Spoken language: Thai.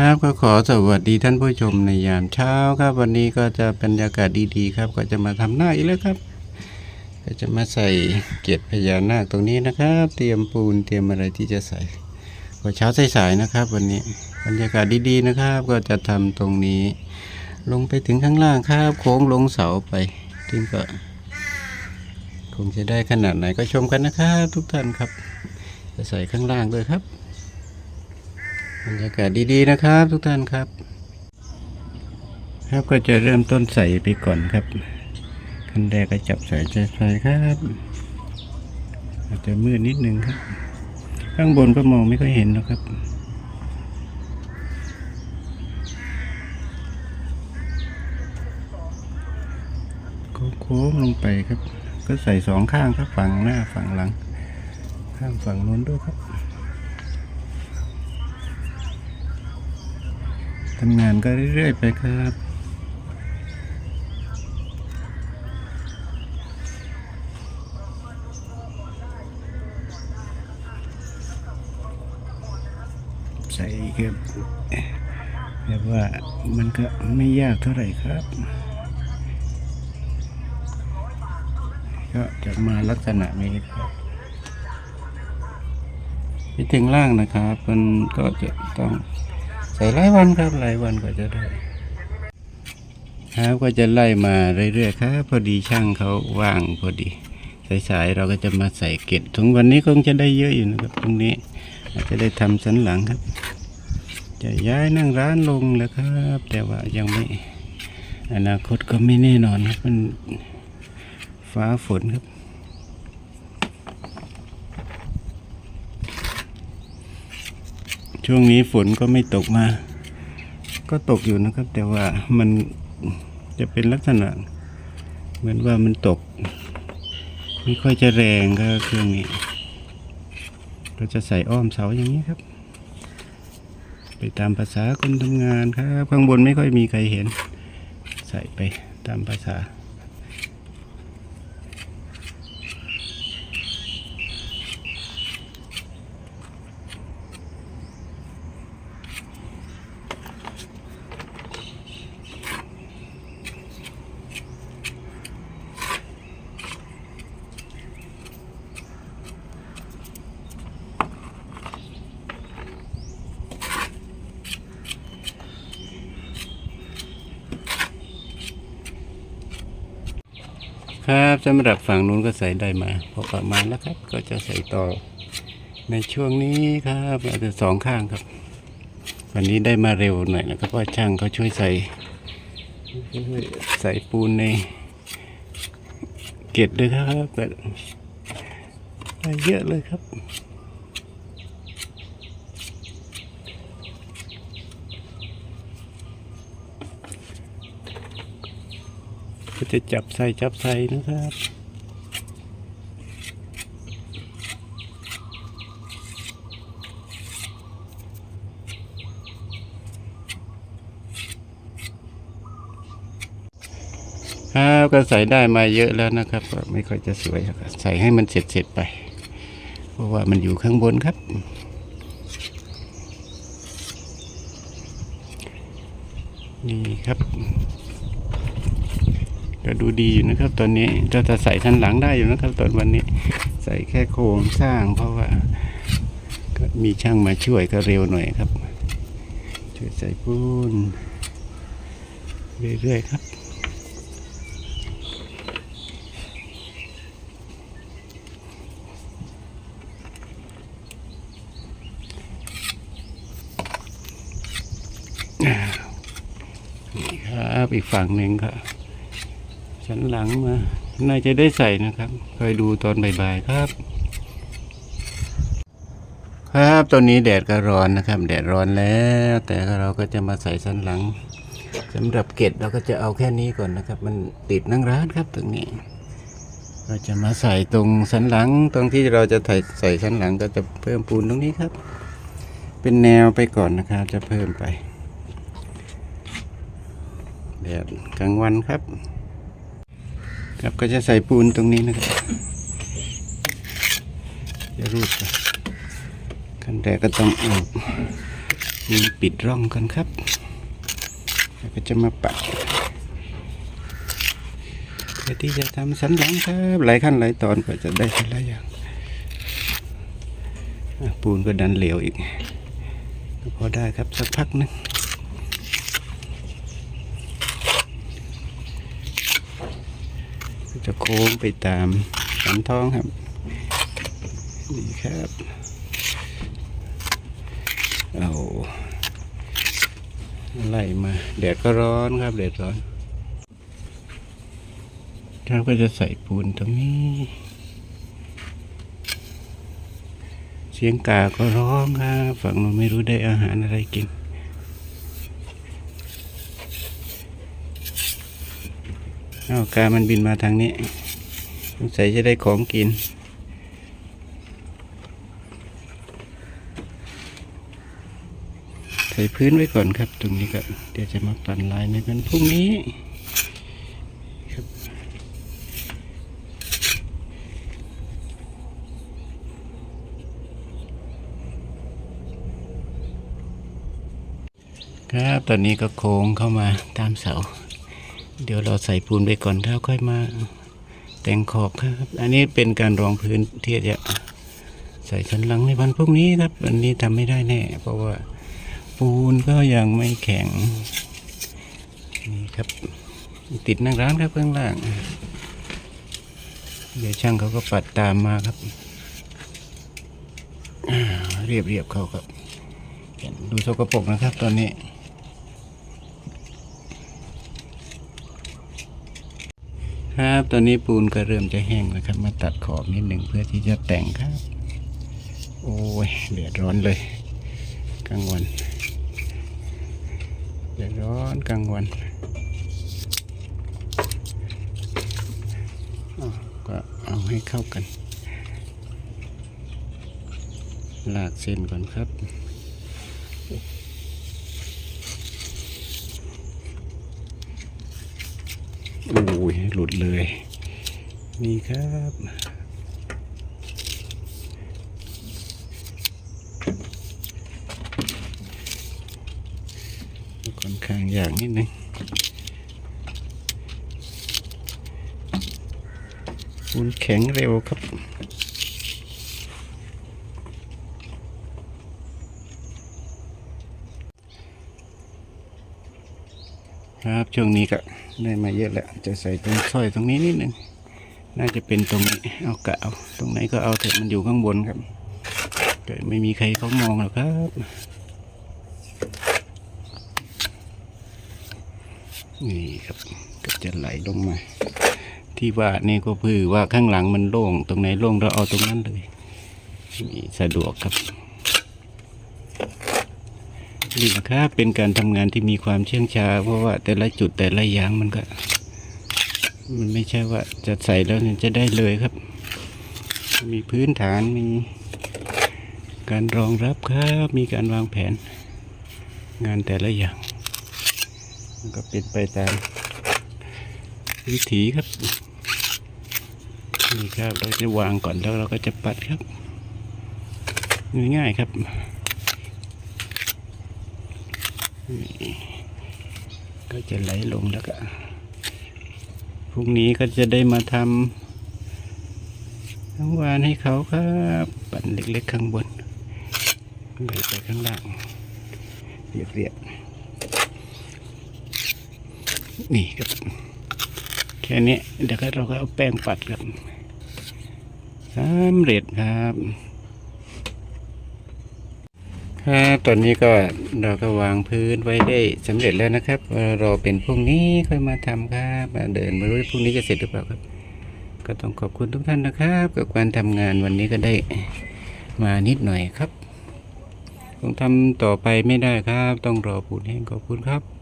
ครับก็ขอสวัสดีท่านผู้ชมในยามเช้าครับ วันนี้ก็จะบรรยากาศดีๆ ครับ ก็จะมาทำหน้าอีกแล้วครับ ก็จะมาใส่เกล็ดพญานาคตรงนี้นะครับ เตรียมปูนเตรียมอะไรที่จะใส่ก็เช้าสายๆนะครับ วันนี้บรรยากาศดีๆนะครับ ก็จะทำตรงนี้ ลงไปถึงข้างล่างครับ โค้งลงเสาไปถึงก็คงจะได้ขนาดไหนก็ชมกันนะครับ ทุกท่านครับ จะใส่ข้างล่างด้วยครับ บรรยากาศดีๆนะครับ ทุกท่านครับ ครับก็จะเริ่มต้นใส่ไปก่อนครับขั้นแรกก็จับใส่ใจใส่ครับอาจจะมืดนิดนึงครับ ข้างบนก็มองไม่ค่อยเห็นหรอกครับโค้งลงไปครับ ก็ใส่สองข้างครับฝั่งหน้าฝั่งหลัง ข้างฝั่งนู้นด้วยครับ ทำงานก็เรื่อยๆไปครับใส่ครับแบบว่ามันก็ไม่ยากเท่าไหร่ครับ ก็จะมาลักษณะนี้ครับไปถึงล่างนะครับ มันก็จะต้อง ใส่หลายวันครับหลายวันก็จะได้ครับก็จะไล่มาเรื่อยๆครับ พอดีช่างเขาว่างพอดีสายๆเราก็จะมาใส่เกล็ดถึงวันนี้คงจะได้เยอะอยู่นะครับตรงนี้อาจจะได้ทำสันหลังครับ จะย้ายนั่งร้านลงแล้วครับ แต่ว่ายังไม่ อนาคตก็ไม่แน่นอนครับมันฟ้าฝนครับ ช่วงนี้ฝนก็ไม่ตกมา ก็ตกอยู่นะครับ แต่ว่ามันจะเป็นลักษณะ เหมือนว่ามันตก ไม่ค่อยจะแรงก็เครื่องนี้ เราจะใส่อ้อมเสาอย่างนี้ครับ ไปตามภาษาคนทำงานครับ ข้างบนไม่ค่อยมีใครเห็น ใส่ไปตามภาษา ครับสำหรับฝั่งนู้นก็ใส่ได้มา พอประมาณแล้วครับ ก็จะใส่ต่อในช่วงนี้ครับอาจจะสองข้างครับ วันนี้ได้มาเร็วหน่อยนะครับเพราะช่างเขาช่วยใส่ใส่ปูนในเกล็ดด้วยครับแบบได้เยอะเลยครับ ก็จะจับใส่จับใส่นะครับครับก็ใส่ได้มาเยอะแล้วนะครับ ไม่ค่อยจะสวยครับใส่ให้มันเสร็จเสร็จไป เพราะว่ามันอยู่ข้างบนครับ นี่ครับ ก็ดูดีอยู่นะครับ ตอนนี้เราจะใส่ทันหลังได้อยู่นะครับ ตอนวันนี้ใส่แค่โครงสร้างเพราะว่าก็มีช่างมาช่วยก็เร็วหน่อยครับ ช่วยใส่ปูนเรื่อยๆครับนี่ครับอีกฝั่งหนึ่งครับ ฉันหลังมาน่าจะได้ใส่นะครับคอยดูตอนบ่ายๆครับ ครับตอนนี้แดดก็ร้อนนะครับ แดดร้อนแล้ว แต่เราก็จะมาใส่สันหลังสำหรับเกล็ดเราก็จะเอาแค่นี้ก่อนนะครับ มันติดนั่งร้านครับตรงนี้ เราจะมาใส่ตรงสันหลัง ตรงที่เราจะใส่ใส่สันหลังก็จะเพิ่มปูนตรงนี้ครับ เป็นแนวไปก่อนนะครับ จะเพิ่มไปแดดกลางวันครับ ครับก็จะใส่ปูนตรงนี้นะครับจะรูดไปขั้นแรกก็ต้องเอามีปิดร่องกันครับแล้วก็จะมาปัดเพื่อที่จะทำสันหลังครับ หลายขั้นหลายตอนกว่าจะได้แต่ละอย่างปูนก็ดันเหลวอีกพอได้ครับสักพักหนึงก็ จะโค้งไปตามสันท้องครับ นี่ครับ เอาไล่มาแดดก็ร้อนครับแดดร้อนเราก็จะใส่ปูนตรงนี้ เสียงกาก็ร้องครับ ฝั่งเราไม่รู้ได้อาหารอะไรกิน เอากามันบินมาทางนี้สงสัยจะได้ของกิน ใส่พื้นไว้ก่อนครับ ตรงนี้ก็เดี๋ยวจะมาปั่นลายในวันพรุ่งนี้ครับครับตอนนี้ก็โค้งเข้ามาตามเสา เดี๋ยวเราใส่ปูนไปก่อนแล้วค่อยมาแต่งขอบครับ อันนี้เป็นการรองพื้นที่จะใส่สันหลังในวันพรุ่งนี้ครับวันนี้ทำไม่ได้แน่ เพราะว่าปูนก็ยังไม่แข็งนี่ครับ ติดนั่งร้านครับข้างล่าง เดี๋ยวช่างเขาก็ปัดตามมาครับเรียบเรียบๆเขาครับดูสกปรกนะครับตอนนี้ ครับ ตอนนี้ปูนก็เริ่มจะแห้งแล้วครับ มาตัดขอบนิดหนึ่งเพื่อที่จะแต่งครับ โอ้ยเดือดร้อนเลยกลางวันเดือดร้อนกลางวันก็เอาให้เข้ากัน ลากเส้นก่อนครับ อ้ยหลุดเลย นี่ครับค่อนข้างอย่างนิดนึงคุณแข็งเร็วครับ ครับช่วงนี้ก็ได้มาเยอะแล้วจะใส่ตรงสร้อยตรงนี้นิดนึงน่าจะเป็นตรงนี้เอากะเอาตรงไหนก็เอาเถอะมันอยู่ข้างบนครับเกิดไม่มีใครเขามองหรอกครับนี่ครับก็จะไหลลงมา ที่ว่านี่ก็คือว่าข้างหลังมันโล่ง ตรงไหนโล่งเราเอาตรงนั้นเลยนี่สะดวกครับ นี่นะครับเป็นการทำงานที่มีความเชื่องช้า เพราะว่าแต่ละจุดแต่ละอย่างมันก็ มันไม่ใช่ว่าจะใส่แล้วจะได้เลยครับ มีพื้นฐานมีการรองรับครับ มีการวางแผน งานแต่ละอย่าง มันก็เป็นไปตามวิถีครับนี่ครับเราจะวางก่อนแล้วเราก็จะปัดครับง่ายๆครับ ก็จะไหลลงแล้วก็พรุ่งนี้ก็จะได้มาทำทั้งวานให้เขาครับปั่นเล็กๆข้างบนไหลไปข้างล่างเรียบๆนี่ครับแค่นี้เดี๋ยวก็เราก็เอาแป้งปัดครับสำเร็จครับ ครับตอนนี้ก็เราก็วางพื้นไว้ได้สำเร็จแล้วนะครับรอเป็นพรุ่งนี้ค่อยมาทำครับเดินไม่รู้พรุ่งนี้จะเสร็จหรือเปล่าครับ ก็ต้องขอบคุณทุกท่านนะครับกับการทำงานวันนี้ก็ได้มานิดหน่อยครับคงทำต่อไปไม่ได้ครับ ต้องรอปูนแห้งขอบคุณครับ